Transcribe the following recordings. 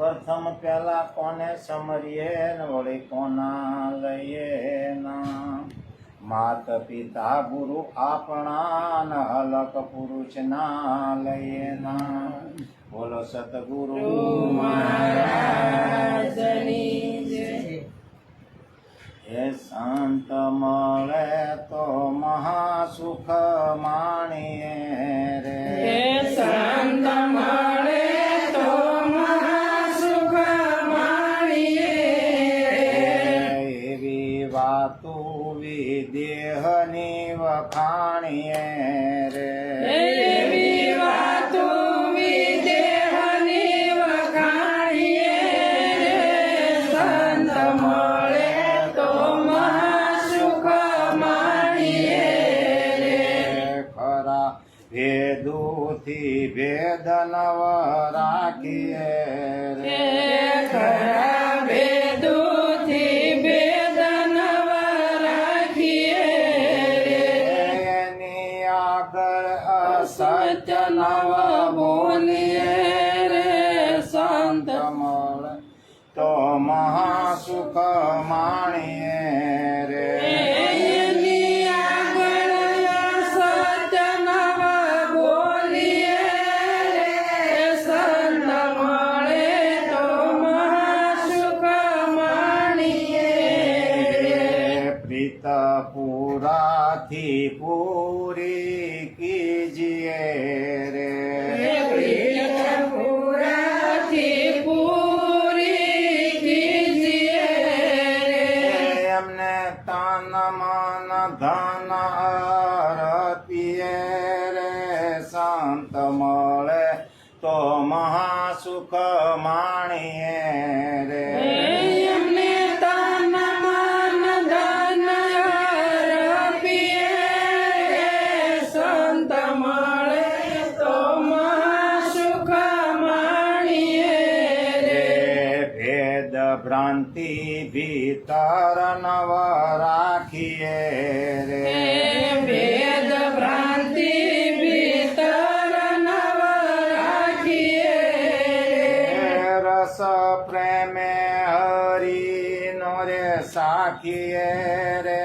પ્રથમ પહેલા કોને સમરીએ વળી કોના લઈએ ના? માત પિતા ગુરુ આપણા ન અલક પુરુષ ના લઈએ ના? બોલો સતગુરુ હે સંત મળે તો મહાસુખ માણીએ રે. સંત મળે વાતો વિદેહની વખાણીએ પ્રીત પુરાથી પૂરી ભ્રાંતિ ભીતર નવ રાખીએ રે. ભેદ ભ્રાંતિ ભીતર નવ રાખીએ રસ પ્રેમે હરી નો રે સાખીએ રે.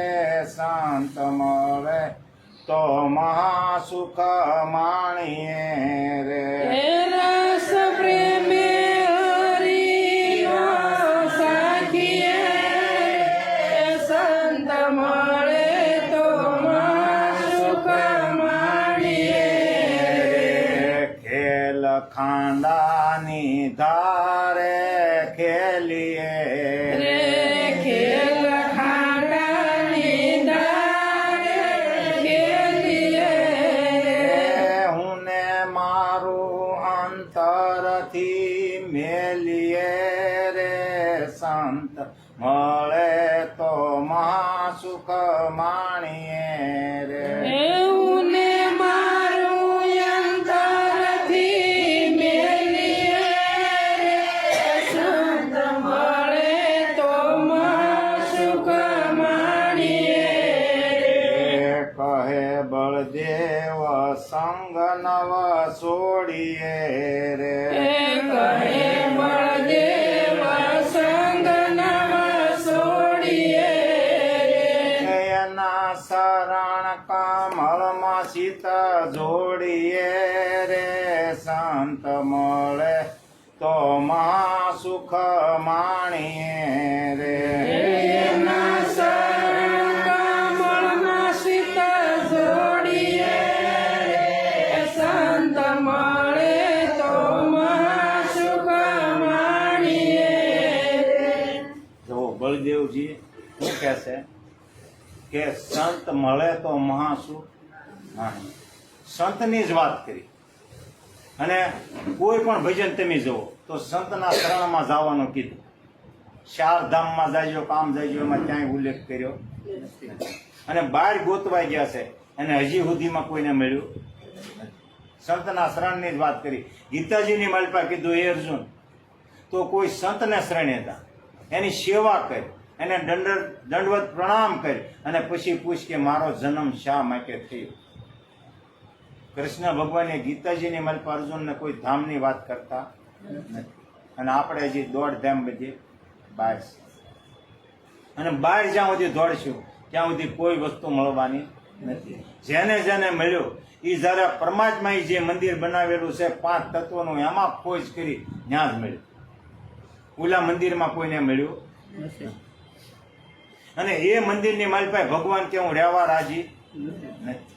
શાંત મળે તો મહાસુખ માણીએ રે. দানে দা બળદેવ સંગ નવ છોડીએ રે. બળદેવજી શું કહે છે? કે સંત મળે તો મહાસુખ માણીએ સંતની જ વાત કરી. અને કોઈ પણ ભજન તમે જુઓ, તો સંતના શરણમાં જવાનું કીધું. ચાર ધામમાં જાયજો કામ જાયજો એમાં ક્યાંય ઉલ્લેખ કર્યો અને બહાર ગોતવાઈ ગયા છે, અને હજી સુધીમાં કોઈને મળ્યું. સંતના શરણની જ વાત કરી. ગીતાજીની માલપા કીધું એ અર્જુન, તો કોઈ સંતને શરણે હતા એની સેવા કરી. એને દંડ દંડવત પ્રણામ કરી અને પછી પૂછ કે મારો જન્મ શા માટે થયો? કૃષ્ણ ભગવાને ગીતાજીની માલપા અર્જુનને કોઈ ધામની વાત કરતા નથી. અને આપણે હજી દોઢ ધામ બધી બહાર અને બહાર જ્યાં સુધી દોડશું ત્યાં સુધી કોઈ વસ્તુ મળવાની નથી. જેને જેને મળ્યું એ જ્યારે પરમાત્માએ જે મંદિર બનાવેલું છે, પાંચ તત્વોનું એમાં ખોજ કરી, ત્યાં જ મળ્યું. ઓલા મંદિરમાં કોઈને મળ્યું અને એ મંદિરની મારી પાસે ભગવાન કે હું રહેવા રાજી નથી.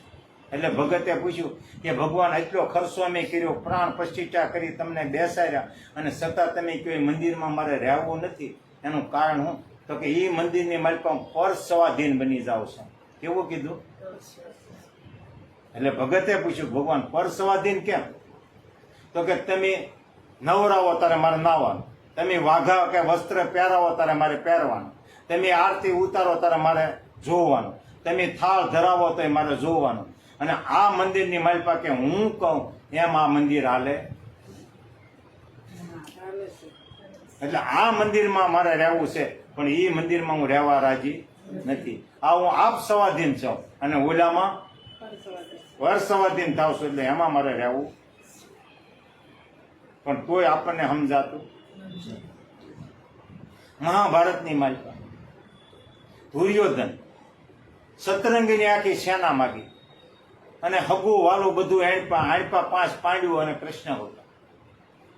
એટલે ભગતે પૂછ્યું કે ભગવાન એટલો ખર્ચો અમે કર્યો, પ્રાણ પ્રતિષ્ઠા કરી તમને બેસાડ્યા અને છતાં તમે કોઈ મંદિરમાં મારે રહેવું નથી. એનું કારણ હું તો કે એ મંદિરની મારી પાસે પર સ્વાધીન બની જાઉં છો. કેવું કીધું? એટલે ભગતે પૂછ્યું, ભગવાન, પર સ્વાધીન કેમ? તો કે તમે નવરાવો તારે મારે નાવાનું. તમે વાઘા કે વસ્ત્ર પહેરાવો તારે મારે પહેરવાનું. તમે આરતી ઉતારો ત્યારે મારે જોવાનું. તમે થાળ ધરાવો તો મારે જોવાનું. અને આ મંદિરની માલપા કે હું કહું, એમ આ મંદિર હાલે. એટલે આ મંદિરમાં મારે રહેવું છે, પણ એ મંદિરમાં હું રહેવા રાજી નથી. આ હું આપ સવાધીન છું અને ઓલામાં વર્ષવાધીન થાવ છું એટલે એમાં મારે રહેવું. પણ કોઈ આપણને સમજાતું? મહાભારતની માલિકા દુર્યોધન સતરંગીની આખી સેના માગી અને હગુ વાલું બધું આણપા આણપા પાંચ પાંડ્યું અને કૃષ્ણ હતા.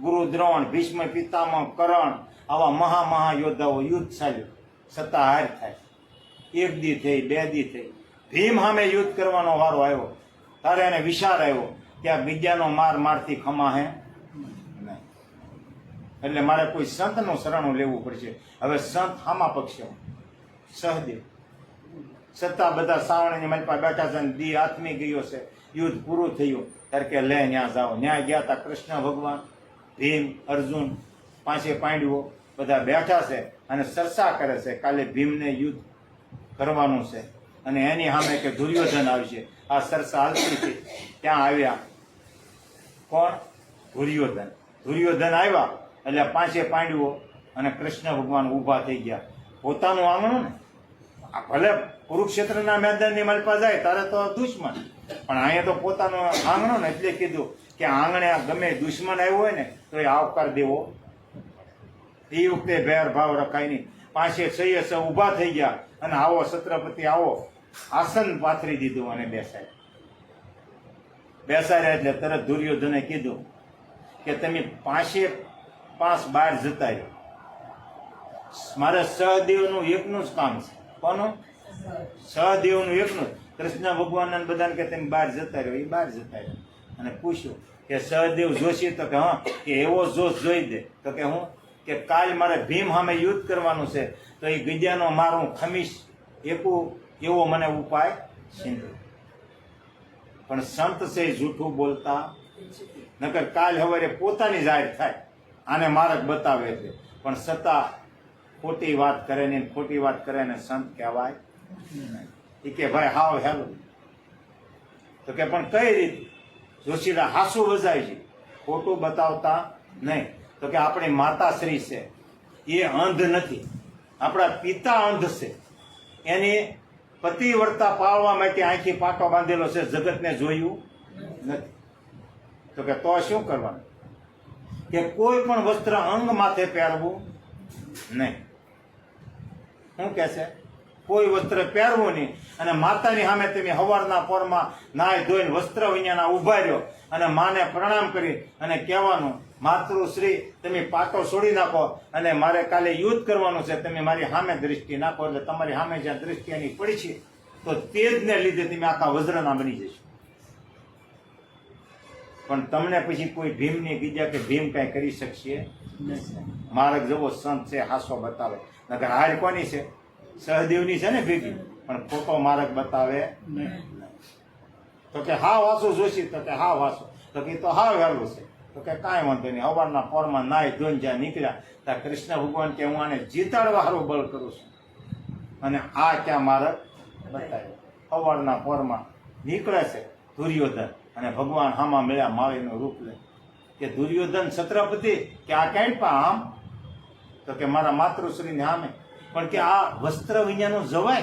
ગુરુ દ્રોણ, ભીષ્મ, પિતામહ, કરણ આવા મહા મહા યોદ્ધાઓ યુદ્ધ ચાલ્યું. સત્તા હાર થાય. એક દી થઈ, બે દી થઈ. ભીમ સામે યુદ્ધ કરવાનો વારો આવ્યો. તારે એને વિચાર આવ્યો ત્યાં બીજાનો માર મારથી ખમા હે? એટલે મારે કોઈ સંતનું શરણું લેવું પડશે. હવે સંત હામા પક્ષે સહદેવ. છતાં બધા સાવણ મારી પાસે બેઠા છે ને દી આત્મી ગયો છે. યુદ્ધ પૂરું થયું. ત્યારે કે લે, ન્યા જાઓ. ન્યા ગયા હતા કૃષ્ણ ભગવાન, ભીમ, અર્જુન, પાંચે પાંડવો બધા બેઠા છે અને ચર્ચા કરે છે. કાલે ભીમને યુદ્ધ કરવાનું છે. અને એની સામે કે દુર્યોધન આવશે. આ ચર્ચા હાલતી હતી. ત્યાં આવ્યા. કોણ? દુર્યોધન. દુર્યોધન આવ્યા. એટલે પાંચે પાંડવો અને કૃષ્ણ ભગવાન ઊભા થઈ ગયા. પોતાનું આંગણું ને. ભલે કુરુક્ષેત્રના મેદાનની મલપા જાય, તારે તો દુશ્મન. પણ અહીંયા તો પોતાનું આંગણો ને એટલે કીધું કે આંગણે ગમે દુશ્મન આવ્યો હોય ને, તો એ આવકાર દેવો. એ વખતે ભેર ભાવ રખાય નહીં. પાસે છઈએ સૌ ઊભા થઈ ગયા અને આવો છત્રપતિ આવો, આસન પાથરી દીધું અને બેસાય બેસાડ્યા એટલે તરત દુર્યોધને કીધું કે તમે પાંચે પાંચ બાર જતા રહ્યો. મારે સહદેવનું એકનું જ કામ છે. કોનું? સહદેવનું એકનું. કૃષ્ણ ભગવાન બધાને કે તમે બહાર જતા રહ્યો, એ બહાર જતા રહ્યો. અને પૂછ્યું કે સહદેવ જોશી તો કે હા, કે એવો જોશ જોઈ દે. તો કે હું? કે કાલ મારે ભીમ સામે યુદ્ધ કરવાનું છે, તો એ ગજ્યાનો મારું ખમીશ. એકું એવો મને ઉપાય સિંધુ. પણ સંત છે જૂઠું બોલતા. નકર કાલ હવે પોતાની જાહેર થાય. આને માર્ગ બતાવે છે. પણ છતાં ખોટી વાત કરે ને ખોટી વાત કરે ને સંત કહેવાય. એ કે ભાઈ, હાવ હેલો. તો કે, પણ કઈ રીતે? જોશીલા હાસુ વજાય છે. ખોટું બતાવતા નહીં. તો કે, આપણી માતાશ્રી છે. એ અંધ નથી. આપણા પિતા અંધ છે. એની પતિવર્તા પાળવા માટે આંખી પાટો બાંધેલો છે. જગતને જોયું નથી. તો કે, તો શું કરવાનું? કે, કોઈ પણ વસ્ત્ર અંગ માથે પહેરવું નહીં. શું કે છે? કોઈ વસ્ત્ર પહેરવું નહીં. અને માતાની સામે તમે હવારના પોરમાં નાય ધોઈને વસ્ત્ર વિඥાના ઊભા રહ્યો. અને માને પ્રણામ કરી અને કહેવાનું, માતૃશ્રી, તમે પાટો છોડી નાખો અને મારે કાલે યુદ્ધ કરવાનું છે. તમે મારી સામે દ્રષ્ટિ નાખો એટલે તમારી સામે જ્યાં દ્રષ્ટિ એની પડી છે, તો તે જ ને લીધે તમે આખા વજ્રના બની જશો. પણ તમને પછી કોઈ ભીમની બીજા કે ભીમ કાંઈ કરી શકશે? માર્ગ જવો સંત છે, હાસો બતાવે. નગર હાર કોની છે? સહદેવની છે ને ભેગી. પણ ખોટો માર્ગ બતાવે તો કે હા વાસુ જોશી, તો કે હા વાસુ તો કે તો હા વહેલું છે. તો કે કાંઈ વાંધો નહીં. હવારના પોરમાં નાય ધોન જ્યાં નીકળ્યા, ત્યાં કૃષ્ણ ભગવાન કે હું આને જીતાડવા હારું બળ કરું છું. અને આ ક્યાં માર્ગ બતાવ્યો હવારના પોરમાં નીકળે છે દુર્યોધન અને ભગવાન હામાં મળ્યા, માળીનું રૂપ લે. કે દુર્યોધન છત્રપતિ કે આ ક્યાંય પામ આમ? તો કે મારા માતૃશ્રીને સામે પણ કે આ વસ્ત્ર વિજ્ઞાનું જવાય?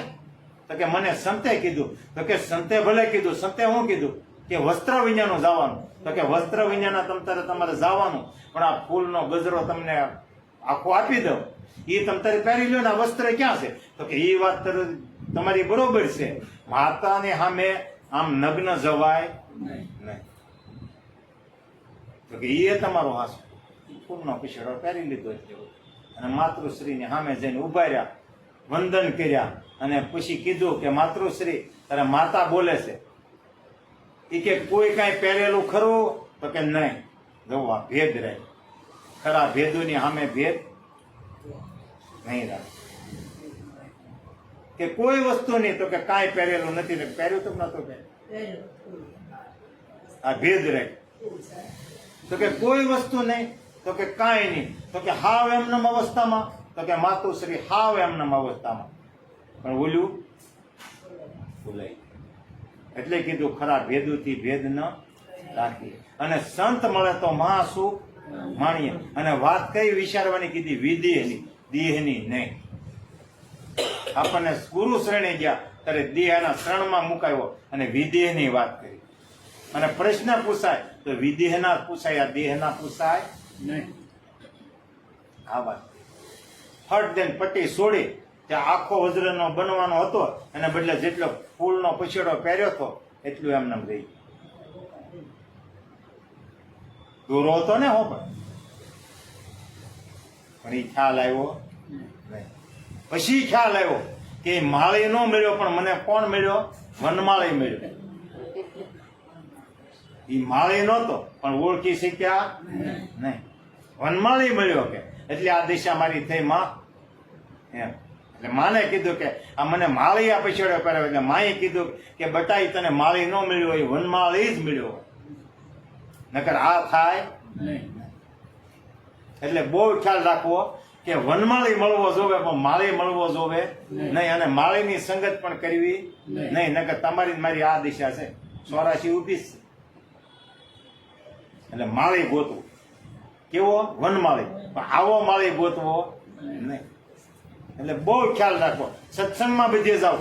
તો કે મને સંતે કીધું. તો કે સંતે ભલે કીધું સંતે હું કીધું? કે વસ્ત્ર વિજ્ઞાનો જવાનું. તો કે વસ્ત્ર વિજ્ઞાન તમ તારે તમારે જવાનું. પણ આ ફૂલનો ગજરો તમને આખો આપી દઉં. એ તમ તારે પહેરી લો ને આ વસ્ત્ર ક્યાં છે? તો કે એ વાત તમારી બરોબર છે. માતાને સામે આમ નગ્ન જવાય? નહીં. તો કે એ તમારો હાસ ફૂલનો પિછડો પહેરી લીધો છે. અને માતૃશ્રીને સામે જઈને ઊભા રહ્યા. વંદન કર્યા અને પછી કીધું કે માતૃશ્રી, તારે માતા બોલે છે. એ કે કોઈ કાંઈ પહેરેલું ખરું? તો કે નહીં. જવું ભેદ રહે. ખરા ભેદોની સામે ભેદ નહીં રાખે કે કોઈ વસ્તુ નહીં તો કે કાંઈ પહેરેલું નથી. પહેર્યું તો કે આ ભેદ રહે. તો કે કોઈ વસ્તુ નહીં, તો કે કાંઈ નહીં. તો કે હાવ એમનમ અવસ્થામાં, તો કે માતુશ્રી હાવ એમનમ અવસ્થામાં. પણ ઓલું ભૂલાઈ એટલે કીધું ખરા ભેદુથી ભેદ ન રાખીએ. અને સંત મળે તો મહાસુખ માણીએ. અને વાત કઈ વિચારવાની કીધી? વિદેહની. દેહની નહીં. આપણને ગુરુ શ્રેણી ગયા, ત્યારે દેહના શરણમાં મુકાયો અને વિદેહની વાત કરી. અને પ્રશ્ન પૂછાય, તો વિદેહના પૂછાય, આ દેહના પૂછાય? નહીં. આ વાત. ફટ દેન પટ્ટી છોડી, ત્યાં આખો વજ્રનો બનવાનો હતો, એને બદલે જેટલો ફૂલનો પછેડો પહેર્યો હતો, એટલું એમને રહી દોરો હતો ને હો પણ. પણ એ ખ્યાલ આવ્યો? નહીં. પછી ખ્યાલ આવ્યો કે માળી ન મળ્યો, પણ મને કોણ મળ્યો? વનમાળી મળ્યો. એ માળી નહોતો પણ ઓળખી શક્યા નહીં. વનમાળી મળ્યો કે એટલે આ દિશા મારી થઈ માં. એમ. એટલે માને કીધું કે આ મને માળી આ પછેડો કર્યો એટલે માએ કીધું કે બટાઈ તને માળી ન મળ્યો હોય વનમાળી જ મળ્યો હોય. નકર આ થાય એટલે બહુ ખ્યાલ રાખવો કે વનમાળી મળવો જોવે પણ માળી મળવો જોવે નહીં. અને માળીની સંગત પણ કરવી નહીં. નકર તમારી મારી આ દિશા છે. ચોરાશી ઊભી છે. એટલે માળી ગોતવું. કેવો? વનમાળી પણ આવો માળી ગોતવો નહીં. એટલે બહુ ખ્યાલ રાખવો સત્સંગમાં બધે જાવ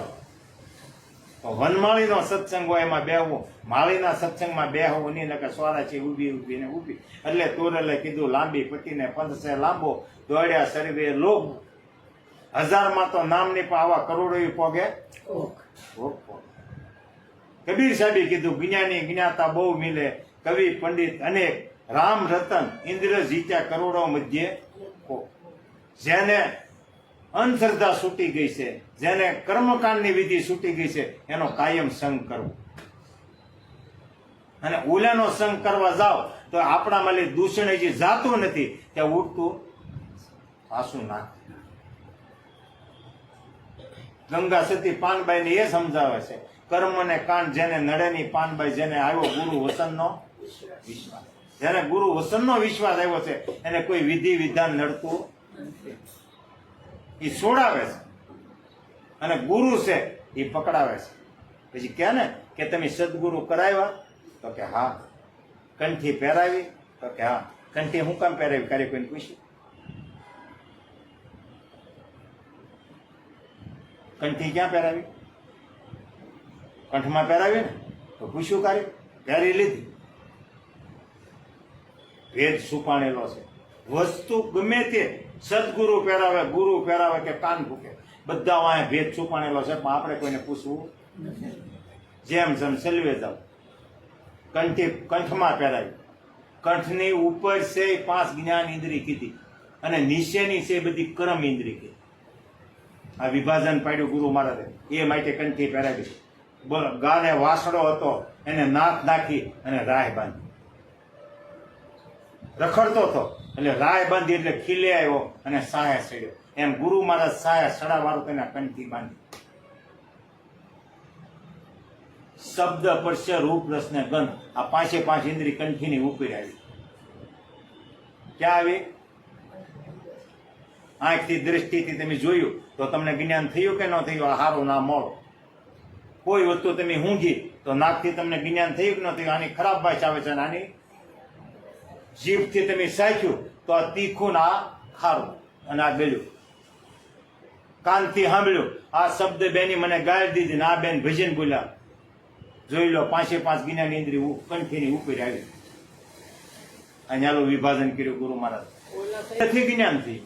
વનમાળીનો સત્સંગ હોય એમાં બેહવું. માળીના સત્સંગમાં બેહવું નહીં નકર સ્વારા છે ઊભી ઊભી ને ઊભી. એટલે તોરલે કીધું લાંબી પટીને પંથ છે લાંબો દોડ્યા સર્વે લોક હજારમાં તો નામની પણ આવા કરોડો પોગે. કબીર સાહેબે કીધું જ્ઞાની જ્ઞાતા બહુ મિલે. કવિ, પંડિત અનેક રામ રતન ઇન્દ્ર જીત્યા કરોડો મધ્યે. જેને અંધશ્રદ્ધા છૂટી ગઈ છે, જેને કર્મકાંડની વિધિ છૂટી ગઈ છે, એનો કાયમ સંગ કરવો અને ઓલાનો સંગ કરવા જાઓ, તો આપણા માલી દૂષણ જે જાતું નથી, ત્યાં ઉઠતું પાછું નાખ ગંગા સતી પાનબાઈ ને એ સમજાવે છે, કર્મ ને કાંડ જેને નડે ની પાનબાઈ જેને આવ્યો ગુરુ વસનનો વિશ્વાસ જેને ગુરુ વસનનો વિશ્વાસ આવ્યો છે, એને કોઈ વિધિ, વિધાન નડતું એ છોડાવે છે. અને ગુરુ છે એ પકડાવે છે. પછી કે ને કે તમે સદગુરુ કરાવ્યા, તો કે હા. કંઠી પહેરાવી, તો કે હા. કંઠી હું કામ પહેરાવી? કાર્ય કોઈને પૂછ્યું? કંઠી ક્યાં પહેરાવી? કંઠમાં પહેરાવી ને? તો પૂછ્યું કાર્ય પહેરી લીધી. ભેદ સુપાણેલો છે. વસ્તુ ગમે તે સદગુરુ પહેરાવે, ગુરુ પહેરાવે કે કાન ફૂકે બધા વાંહે ભેદ છુપાણેલો છે, પણ આપણે કોઈને પૂછવું જેમ જેમ સલવે જાવ, કંઠી કંઠમાં પહેરાવી કંઠની ઉપર છે પાંચ જ્ઞાન ઇન્દ્રી કીધી અને નીચેની છે બધી કરમ ઇન્દ્રી કીધી. આ વિભાજન પાડ્યું ગુરુ મહારાજે. એ માટે કંઠી પહેરાવી. ગાને વાસડો હતો, એને નાક નાખી અને રાહ બાંધી. રખડતો હતો. એટલે રાય બાંધી એટલે ખીલે આવ્યો અને સાયા ચડ્યો. એમ ગુરુ મહારાજ સાયા સડા વાળું તેના કંઠી બાંધી. શબ્દ પરસ્ય રૂપ રસ ને ગંધ આ પાંચે પાંચ ઇન્દ્રી કંઠીની ઉપર આવી. ક્યાં આવી? આંખથી દ્રષ્ટિથી તમે જોયું તો તમને જ્ઞાન થયું કે ન થયું? આ હારો ના મોડો. કોઈ વસ્તુ તમે ઊંઘી તો નાકથી તમને જ્ઞાન થયું કે ન થયું? આની ખરાબ ભાષા આવે છે અને આની જીભથી તમે સાચ્યું તો આ તીખું ને આ ખારું. અને આ ગળ્યું કાનથી સાંભળ્યું આ શબ્દ બેની મને ગાળ દીધી ને આ બેન ભજન બોલ્યા જોઈ લો પાંચે પાંચ જ્ઞાની ઇન્દ્રી કંઠીની ઉપર આવી. અહીંયા વિભાજન કર્યું ગુરુ મહારાજ. નથી જ્ઞાનથી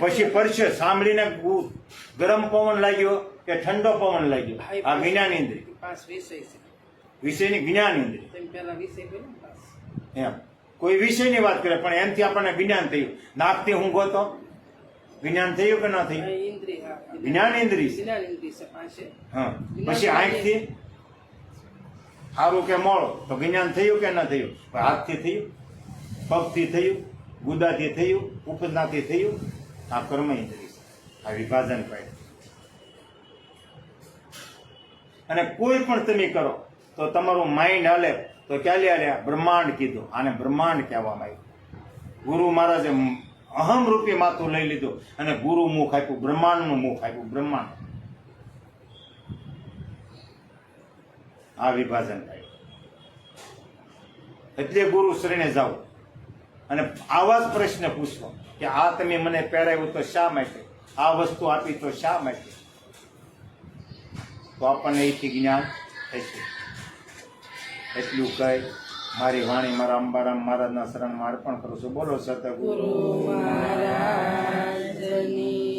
પછી પરસે સાંભળીને ગરમ પવન લાગ્યો કે ઠંડો પવન લાગ્યો? આ જ્ઞાન ઇન્દ્રિય વિષયની જ્ઞાન ઇન્દ્રિય એમ. કોઈ વિષયની વાત કરે પણ એમથી આપણને જ્ઞાન થયું. નાકથી હું ગોતો. જ્ઞાન થયું કે ન થયું? જ્ઞાન ઇન્દ્રિય હા. પછી આંખથી? સારું કે મોળો તો જ્ઞાન થયું કે ન થયું? હાથથી થયું પગથી થયું ગુદાથી થયું ઉપજનાથી થયું. આ કર્મ ઇન્દ્રિય. આ વિભાજન પાડ્યું અને કોઈ પણ તમે કરો તો તમારું માઇન્ડ હાલે. તો ક્યાં હાલે બ્રહ્માંડ કીધું. આને બ્રહ્માંડ કહેવામાં આવ્યું. ગુરુ મહારાજે અહમ રૂપી માથું લઈ લીધું અને ગુરુ મુખ આપ્યું, બ્રહ્માંડનું મુખ આપ્યું, બ્રહ્માંડ. આ વિભાજન થાય. એટલે ગુરુ શ્રીને જાઓ અને આવા જ પ્રશ્ન પૂછો કે આ તમે મને પહેરાવ્યું તો શા માટે? આ વસ્તુ આપી તો શા માટે? તો આપણને એથી જ્ઞાન થશે. એટલું કહી મારી વાણી, મારા અંબારામ મહારાજના શરણમાં અર્પણ કરું છું. બોલો સતગુરુ. ગુરુ મહારાજની